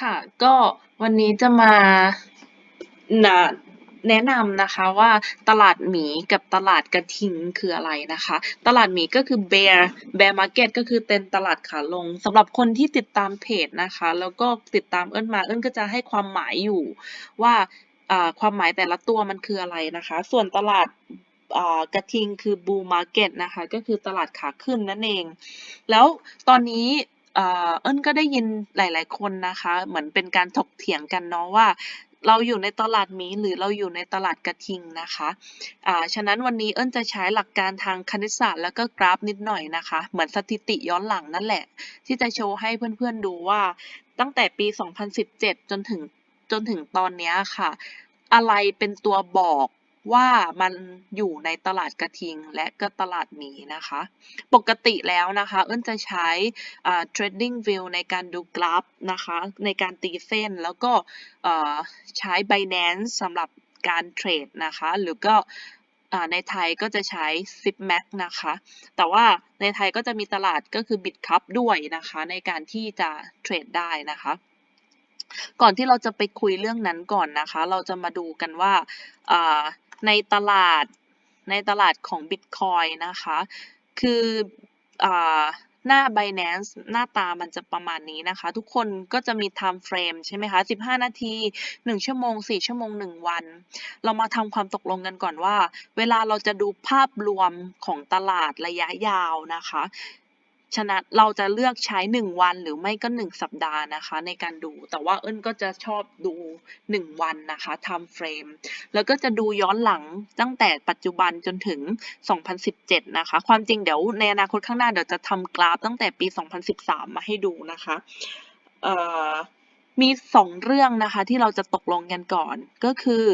ค่ะ ก็วันนี้จะมา นะแนะนำนะคะว่าตลาดหมีกับตลาดกระทิงคืออะไรนะคะ ตลาดหมีก็คือ bear bear market ก็คือเป็นตลาดขาลงสำหรับคนที่ติดตามเพจนะคะ แล้วก็ติดตามเอิ้นมาเอิ้นก็จะให้ความหมายอยู่ว่าความหมายแต่ละตัวมันคืออะไรนะคะ ส่วนตลาดกระทิงคือ bull market นะคะ ก็คือตลาดขาขึ้นนั่นเอง แล้วตอนนี้ อ่าเอิ้นก็ได้ยินหลาย ๆ คนนะคะ เหมือนเป็นการถกเถียงกันเนาะว่า เราอยู่ในตลาดหมี หรือเราอยู่ในตลาดกระทิงนะคะ อ่า ฉะนั้นวันนี้เอิ้นจะใช้หลักการทางคณิตศาสตร์ แล้วก็กราฟนิดหน่อยนะคะ เหมือนสถิติย้อนหลังนั่นแหละ ที่จะโชว์ให้เพื่อน ๆ ดูว่า ตั้งแต่ปี 2017 จนถึง จนถึงตอนเนี้ยค่ะ อะไรเป็นตัวบอก ว่ามันอยู่ในตลาดกระทิงและก็ตลาดหมีนะคะ ปกติแล้วนะคะ เอิ้นจะใช้ trading view ในการดูกราฟนะคะ ในการตีเส้นแล้วก็ใช้ Binance สำหรับการเทรดนะคะ หรือก็ในไทยก็จะใช้ Zipmax นะคะ แต่ว่าในไทยก็จะมีตลาดก็คือ Bitcup ด้วยนะคะ ในการที่จะเทรดได้นะคะ ก่อนที่เราจะไปคุยเรื่องนั้นก่อนนะคะ เราจะมาดูกันว่า ในตลาดในตลาดของ Bitcoin นะคะ คืออหน้า Binance หน้าตามันจะประมาณนี้นะคะ ทุกคนก็จะมี time frame ใช่ไหมคะ 15 นาที 1 ชั่วโมง 4 ชั่วโมง 1 วัน เรามาทำความตกลงกันก่อนว่า เวลาเราจะดูภาพรวมของตลาดระยะยาวนะคะ ฉะนั้นเราจะเลือกใช้ 1 วันหรือไม่ก็ 1 สัปดาห์นะคะในการดู แต่ว่าเอิ้นก็จะชอบดู 1 วันนะคะ time frame แล้วก็จะดูย้อนหลังตั้งแต่ปัจจุบันจนถึง 2017 นะคะ ความจริงเดี๋ยวในอนาคตข้างหน้าเดี๋ยวจะทำกราฟตั้งแต่ปี 2013 มาให้ดูนะคะเอ่อมี 2 เรื่องนะคะที่เราจะตกลงกันก่อนก็คือ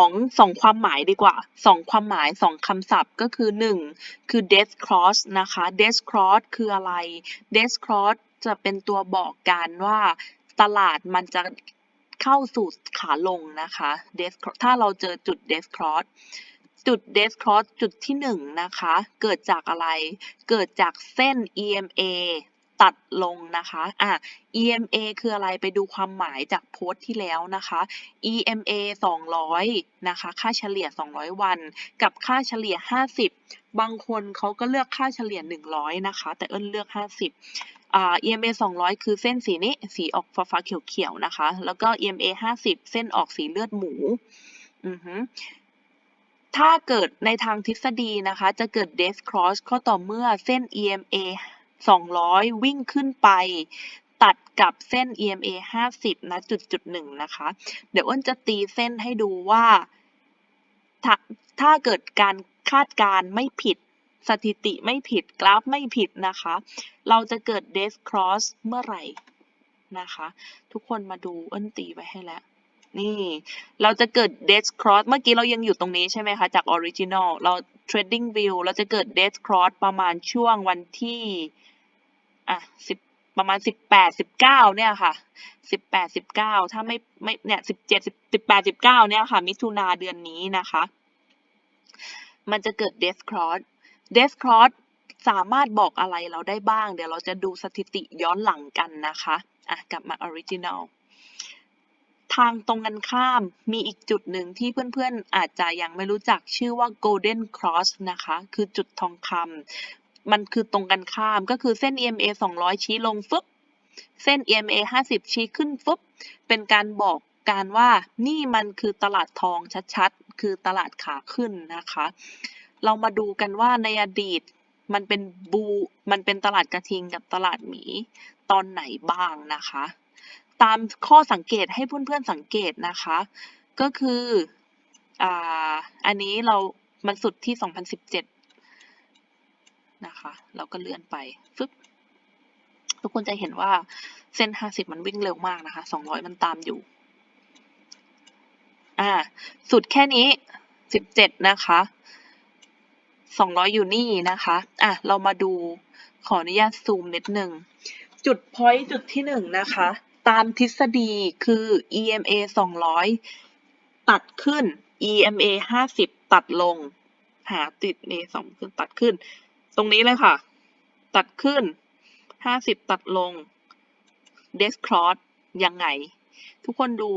2 2ความหมายดีกว่า2ความหมาย2คำศัพท์ก็คือ1คือ death cross นะคะ death cross คืออะไร death cross จะเป็นตัวบอกการว่าตลาดมันจะเข้าสู่ขาลงนะคะ death cross ถ้าเราเจอจุด death cross จุด death cross จุดที่1นะคะ เกิดจากอะไร เกิดจากเส้น EMA ตัดลงนะคะอะ EMA คืออะไรไปดูความหมายจากโพสต์ที่แล้วนะคะ EMA 200นะคะ ค่าเฉลี่ย 200 วัน กับค่าเฉลี่ย 50 บางคนเขาก็เลือกค่าเฉลี่ย 100 นะคะ แต่เอิ้นเลือก 50อ่า EMA 200 คือเส้นสีนี้สีออกฟ้าๆเขียวๆนะคะ แล้วก็ EMA 50 เส้นออกสีเลือดหมู อือฮึถ้าเกิดในทางทฤษฎีนะคะ จะเกิด death cross ก็ต่อเมื่อเส้น EMA 200 วิ่งขึ้นไป ตัดกับเส้น EMA 50ณจุดจุดหนึ่งนะคะ เดี๋ยวอ้นจะตีเส้นให้ดูว่าถ้าถ้าเกิดการคาดการณ์ไม่ผิดสถิติไม่ผิดกราฟไม่ผิดนะคะ เราจะเกิด death cross เมื่อไหร่นะคะ ทุกคนมาดูอ้นตีไว้ให้แล้ว นี่เราจะเกิด death cross เมื่อกี้เรายังอยู่ตรงนี้ใช่ไหมคะ จาก original เรา trading view เราจะเกิด death cross ประมาณช่วงวันที่ อะสิบประมาณสิบแปดสิบเก้าเนี่ยค่ะสิบแปดสิบเก้าถ้าไม่ไม่เนี่ยสิบเจ็ดสิบแปดสิบเก้าเนี่ยค่ะ มิถุนาเดือนนี้นะคะ มันจะเกิด death cross death cross สามารถบอกอะไรเราได้บ้าง เดี๋ยวเราจะดูสถิติย้อนหลังกันนะคะอะกลับมา original ทางตรงกันข้ามมีอีกจุดหนึ่งที่เพื่อนๆอาจจะยังไม่รู้จักชื่อว่า golden cross นะคะ คือจุดทองคำ มันคือตรงกันข้ามก็คือเส้น EMA 200 ชี้ลงฟึบเส้น EMA 50 ชี้ขึ้นฟึบเป็นการบอกการว่านี่มันคือตลาดทองชัดๆ คือตลาดขาขึ้นนะคะ เรามาดูกันว่าในอดีตมันเป็นบู มันเป็นตลาดกระทิงกับตลาดหมี ตอนไหนบ้างนะคะ ตามข้อสังเกตให้เพื่อนๆสังเกตนะคะ ก็คืออ่าอันนี้เรามันสุดที่ 2017 นะคะเราก็เลื่อนไปฟึบทุกคนจะเห็นว่าเส้น 50 มันวิ่งเร็วมากนะคะ 200 มันตามอยู่ อ่า สุดแค่นี้ 17 นะคะ 200 อยู่นี่นะคะ อะ เรามาดูขออนุญาตซูมนิดหนึ่ง จุด point จุดที่1นะคะ ตามทฤษฎีคือ EMA 200 ตัดขึ้น EMA 50 ตัดลง หาติด A 2คือตัดขึ้น ตรงนี้เลยค่ะ ตัดขึ้น 50 ตัดลงเดสครอสยังไง ทุกคนดู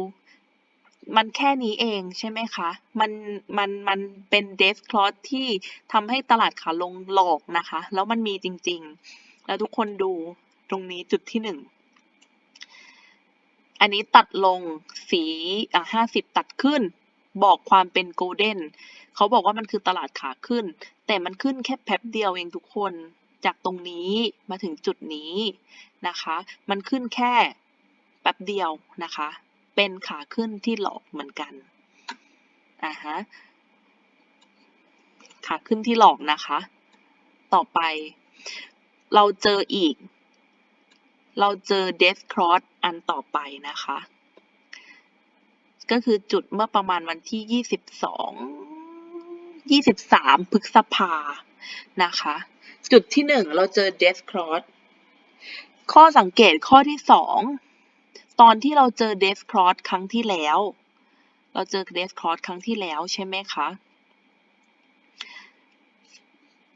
มันแค่นี้เองใช่ไหมคะ มัน มัน มันเป็นเดสคลอสที่ทำให้ตลาดขาลงหลอกนะคะ แล้วมันมีจริง ๆ แล้วทุกคนดูตรงนี้จุดที่หนึ่ง อันนี้ตัดลงสีอะห้าสิบตัดขึ้น บอกความเป็นโกลเด้น เขาบอกว่ามันคือตลาดขาขึ้น แต่มันขึ้นแค่แป๊บเดียวเองทุกคน จากตรงนี้มาถึงจุดนี้นะคะ มันขึ้นแค่แป๊บเดียวนะคะ เป็นขาขึ้นที่หลอกเหมือนกันอ่าฮะขาขึ้นที่หลอกนะคะ ต่อไปเราเจออีก เราเจอ death cross อันต่อไปนะคะ ก็คือจุดเมื่อประมาณวันที่ 22 23พฤษภานะคะ จุดที่หนึ่งเราเจอ death cross ข้อสังเกตข้อที่สองตอนที่เราเจอ death cross ครั้งที่แล้ว เราเจอ death cross ครั้งที่แล้วใช่ไหมคะ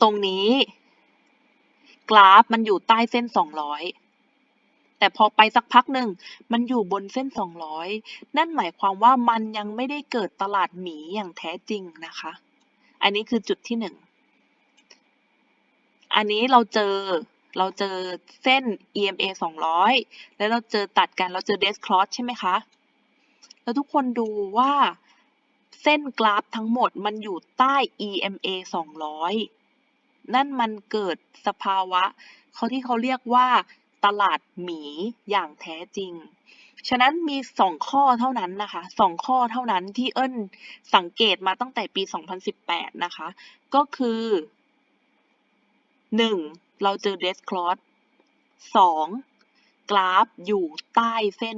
ตรงนี้ กราฟมันอยู่ใต้เส้น 200แต่พอไปสักพักหนึ่งมันอยู่บนเส้น 200 นั่นหมายความว่ามันยังไม่ได้เกิดตลาดหมีอย่างแท้จริงนะคะ อันนี้คือจุดที่หนึ่ง อันนี้เราเจอเราเจอเส้น EMA 200 แล้วเราเจอตัดกันเราเจอ d e s cross ใช่ไหมคะ แล้วทุกคนดูว่าเส้นกราฟทั้งหมดมันอยู่ใต้ EMA 200 นั่นมันเกิดสภาวะเขาที่เขาเรียกว่าตลาดหมีอย่างแท้จริง ฉะนั้นมีสองข้อเท่านั้นนะคะสองข้อเท่านั้นที่เอิ้นสังเกตมาตั้งแต่ปี 2018 นะคะ ก็คือหนึ่งเราเจอเดสคลอสสองกราฟอยู่ใต้เส้น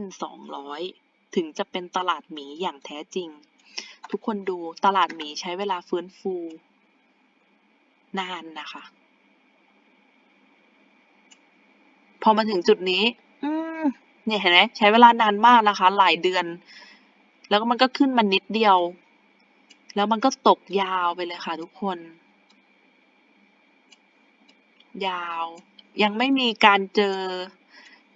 200 ถึงจะเป็นตลาดหมีอย่างแท้จริง ทุกคนดูตลาดหมีใช้เวลาฟื้นฟูนานนะคะ พอมาถึงจุดนี้ อืม เนี่ยเห็นไหมใช้เวลานานมากนะคะ หลายเดือน แล้วก็มันก็ขึ้นมานิดเดียว แล้วมันก็ตกยาวไปเลยค่ะทุกคน ยาว ยังไม่มีการเจอ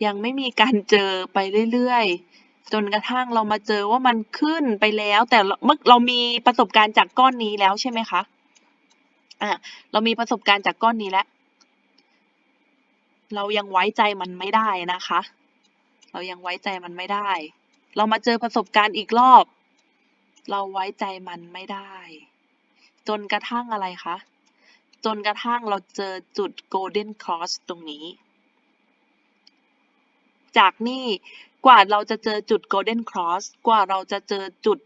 ยังไม่มีการเจอไปเรื่อยๆ จนกระทั่งเรามาเจอว่ามันขึ้นไปแล้ว แต่เมื่อเรามีประสบการณ์จากก้อนนี้แล้วใช่ไหมคะอะเรามีประสบการณ์จากก้อนนี้แล้ว เรายังไว้ใจมันไม่ได้นะคะ เรายังไว้ใจมันไม่ได้ เรามาเจอประสบการณ์อีกรอบ เราไว้ใจมันไม่ได้ จนกระทั่งอะไรคะ จนกระทั่งเราเจอจุด golden cross ตรงนี้ จากนี่กว่าเราจะเจอจุด golden cross กว่าเราจะเจอจุด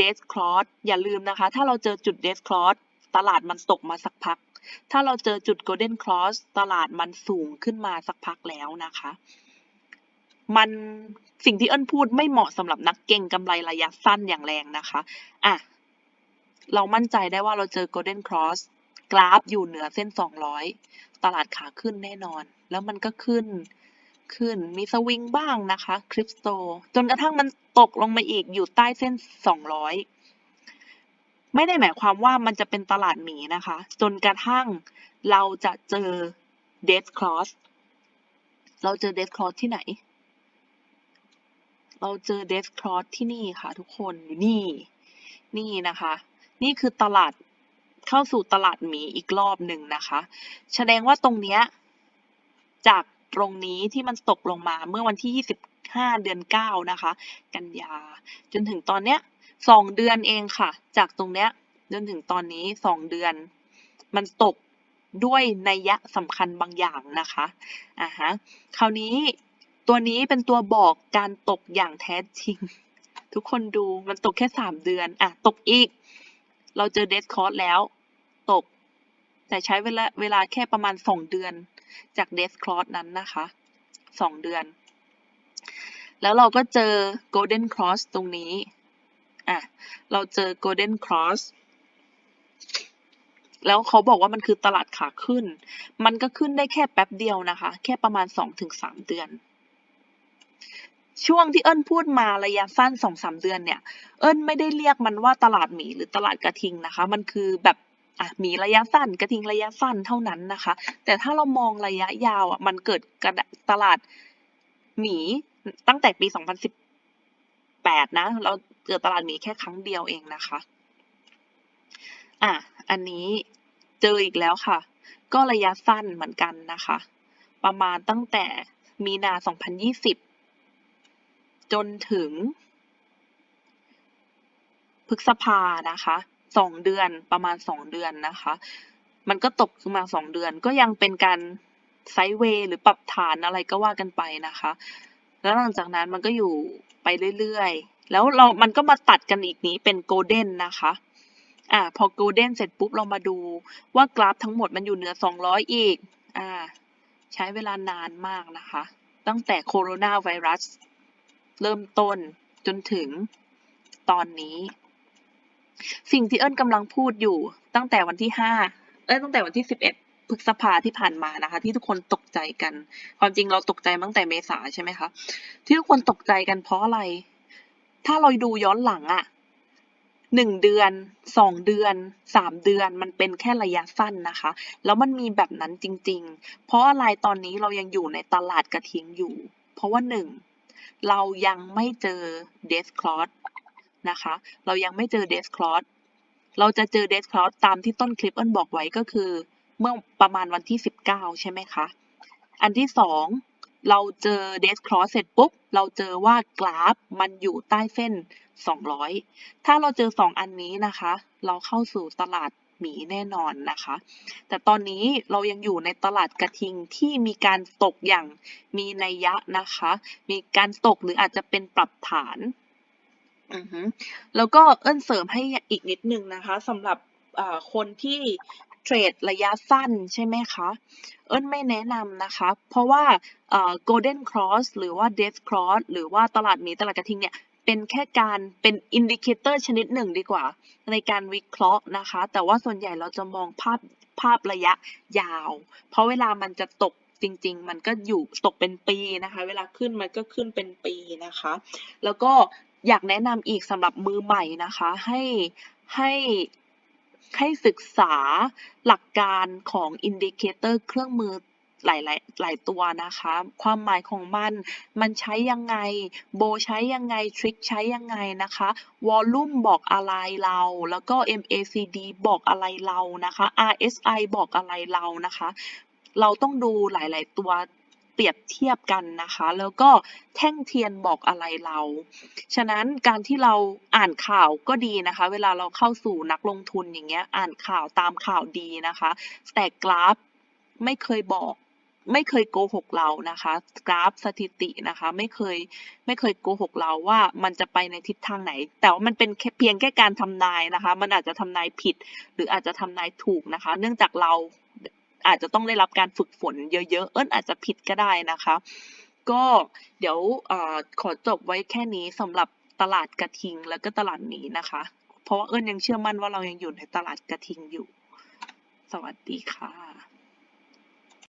death cross อย่าลืมนะคะ ถ้าเราเจอจุด death cross ตลาดมันตกมาสักพัก ถ้าเราเจอจุด golden cross ตลาดมันสูงขึ้นมาสักพักแล้วนะคะ มันสิ่งที่เอิ้นพูดไม่เหมาะสำหรับนักเก็งกำไรระยะสั้นอย่างแรงนะคะ อะ เรามั่นใจได้ว่าเราเจอ golden cross กราฟอยู่เหนือเส้น 200 ตลาดขาขึ้นแน่นอน แล้วมันก็ขึ้น ขึ้น มีสวิงบ้างนะคะคริปโต จนกระทั่งมันตกลงมาอีกอยู่ใต้เส้น 200 ไม่ได้หมายความว่ามันจะเป็นตลาดหมีนะคะ จนกระทั่งเราจะเจอ death cross เราเจอ death cross ที่ไหน เราเจอ death cross ที่นี่ค่ะ ทุกคนอยู่นี่ นี่นะคะ นี่คือตลาดเข้าสู่ตลาดหมีอีกรอบหนึ่งนะคะ แสดงว่าตรงเนี้ยจากตรงนี้ที่มันตกลงมาเมื่อวันที่ 25 เดือน 9 นะคะ กันยา จนถึงตอนเนี้ยสองเดือนเองค่ะ จากตรงเนี้ยจนถึงตอนนี้สองเดือน มันตกด้วยนัยยะสำคัญบางอย่างนะคะอ่าฮะคราวนี้ ตัวนี้เป็นตัวบอกการตกอย่างแท้จริง ทุกคนดูมันตกแค่สามเดือน อะ ตกอีก เราเจอเดสคอร์สแล้ว ตก แต่ใช้เวลาเวลาแค่ประมาณสองเดือน จากเดสคอร์สนั้นนะคะสองเดือน แล้วเราก็เจอ Golden Cross ตรงนี้ อะ เราเจอ Golden Cross แล้วเขาบอกว่ามันคือตลาดขาขึ้น มันก็ขึ้นได้แค่แป๊บเดียวนะคะ แค่ประมาณสองถึงสามเดือน ช่วงที่เอิญพูดมาระยะสั้นสองสามเดือนเนี่ย เอิญไม่ได้เรียกมันว่าตลาดหมีหรือตลาดกระทิงนะคะ มันคือแบบอะหมีระยะสั้น กระทิงระยะสั้นเท่านั้นนะคะ แต่ถ้าเรามองระยะยาวอะมันเกิดกระตลาดหมีตั้งแต่ปี 2018 นะ เราเจอตลาดหมีแค่ครั้งเดียวเองนะคะ อะ อันนี้เจออีกแล้วค่ะ ก็ระยะสั้นเหมือนกันนะคะ ประมาณตั้งแต่มีนา 2020 จนถึง พฤษภานะคะสองเดือนประมาณสองเดือนนะคะ มันก็ตกขึ้นมาสองเดือน ก็ยังเป็นการไซด์เวย์หรือปรับฐานอะไรก็ว่ากันไปนะคะ แล้วหลังจากนั้นมันก็อยู่ไปเรื่อยๆ แล้วเรา มันก็มาตัดกันอีกนี้เป็นโกลเด้นนะคะ อ่า พอโกลเด้นเสร็จปุ๊บเรามาดูว่ากราฟทั้งหมดมันอยู่เหนือ 200 อีก อ่า ใช้เวลานานมากนะคะ ตั้งแต่โคโรนาไวรัส เริ่มต้นจนถึงตอนนี้ สิ่งที่เอิญกำลังพูดอยู่ตั้งแต่วันที่ห้าเอ้ยตั้งแต่วันที่สิบเอ็ดพฤษภาที่ผ่านมานะคะ ที่ทุกคนตกใจกัน ความจริงเราตกใจตั้งแต่เมษาใช่ไหมคะ ที่ทุกคนตกใจกันเพราะอะไร ถ้าเราดูย้อนหลังอะหนึ่งเดือนสองเดือนสามเดือนมันเป็นแค่ระยะสั้นนะคะ แล้วมันมีแบบนั้นจริง ๆ เพราะอะไรตอนนี้เรายังอยู่ในตลาดกระทิงอยู่ เพราะว่าหนึ่ง เรายังไม่เจอเดสคลอสนะคะ เรายังไม่เจอเดสคลอสเราจะเจอเดสคลอสตามที่ต้นคลิปเอิญบอกไว้ก็คือ เมื่อประมาณวันที่ 19 ใช่ไหมคะ อันที่สองเราเจอเดสคลอสเสร็จปุ๊บ เราเจอว่ากราฟมันอยู่ใต้เส้น 200 ถ้าเราเจอ 2 อันนี้นะคะ เราเข้าสู่ตลาด หมีแน่นอนนะคะ แต่ตอนนี้เรายังอยู่ในตลาดกระทิงที่มีการตกอย่างมีนัยยะนะคะ มีการตกหรืออาจจะเป็นปรับฐานแล้วก็เอิ้นเสริมให้อีกนิดนึงนะคะสำหรับคนที่เทรดระยะสั้นใช่ไหมคะ เอิ้นไม่แนะนำนะคะ เพราะว่า golden cross หรือว่า death cross หรือว่าตลาดหมีตลาดกระทิงเนี่ย เป็นแค่การเป็นอินดิเคเตอร์ชนิดหนึ่งดีกว่า ในการวิเคราะห์นะคะ แต่ว่าส่วนใหญ่เราจะมองภาพภาพระยะยาว เพราะเวลามันจะตกจริง ๆ มันก็อยู่ตกเป็นปีนะคะ เวลาขึ้นมันก็ขึ้นเป็นปีนะคะ แล้วก็อยากแนะนำอีกสำหรับมือใหม่นะคะ ให้ให้ให้ศึกษาหลักการของอินดิเคเตอร์เครื่องมือ หลายๆหลายตัวนะคะ ความหมายของมัน มันใช้ยังไง โบใช้ยังไง ทริคใช้ยังไงนะคะ วอลลุ่มบอกอะไรเรา แล้วก็ MACD บอกอะไรเรานะคะ RSI บอกอะไรเรานะคะ เราต้องดูหลาย ๆ ตัวเปรียบเทียบกันนะคะ แล้วก็แท่งเทียนบอกอะไรเรา ฉะนั้นการที่เราอ่านข่าวก็ดีนะคะ เวลาเราเข้าสู่นักลงทุนอย่างเงี้ย อ่านข่าวตามข่าวดีนะคะ แต่กราฟไม่เคยบอก ไม่เคยโกหกเรานะคะ กราฟสถิตินะคะ ไม่เคยไม่เคยโกหกเราว่ามันจะไปในทิศทางไหน แต่ว่ามันเป็นเพียงแค่การทำนายนะคะ มันอาจจะทำนายผิด หรืออาจจะทำนายถูกนะคะ เนื่องจากเราอาจจะต้องได้รับการฝึกฝนเยอะๆ เอิ้นอาจจะผิดก็ได้นะคะ ก็เดี๋ยวอขอจบไว้แค่นี้สำหรับตลาดกระทิงแล้วก็ตลาดหมีนะคะ เพราะว่าเอิ้นยังเชื่อมั่นว่าเรายังอยู่ในตลาดกระทิงอยู่ สวัสดีค่ะ